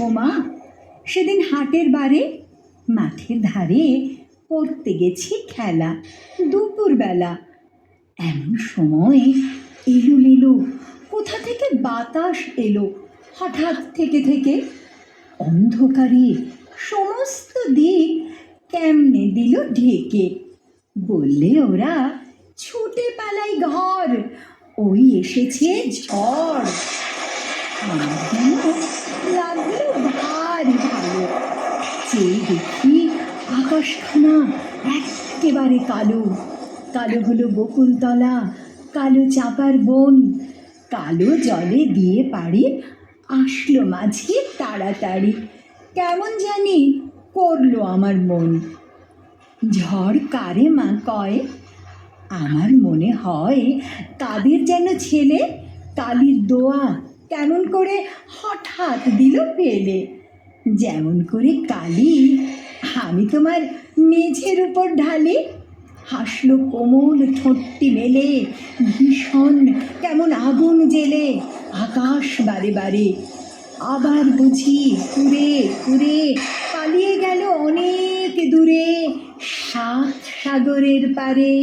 ও মা, সেদিন হাটের বারে, মাঠের ধারে পড়তে গেছি খেলা, দুপুরবেলা। এমন সময় এলো এলো কোথা থেকে বাতাস এলো? হঠাৎ থেকে থেকে অন্ধকারে সমস্ত দিক কেমনে দিল ঢেকে? বললে ওরা, ছুটে পালাই ঘর, ওই এসেছে ঝড়। আকাশখানা একেবারে কালো। কালো হলো বকুলতলা, কালো চাপার বন, কালো জলে দিয়ে পাড়ি আসলো মাঝে তাড়াতাড়ি। কেমন জানি করল আমার মন। ঝড় কারে মা কয়, আমার মনে হয় কাদের যেন ছেলে, কালির দোয়া কেমন করে হঠাৎ দিল পেলে। যেমন করে কালি আমি তোমার মেঝের উপর ঢালে হাসলো কোমল ঠোঁটটি মেলে, ভীষণ কেমন আগুন জেলে, আকাশ বারে বারে। আবার বুঝি ঘুরে ঘুরে পালিয়ে গেল অনেক দূরে, সাত সাগরের পারে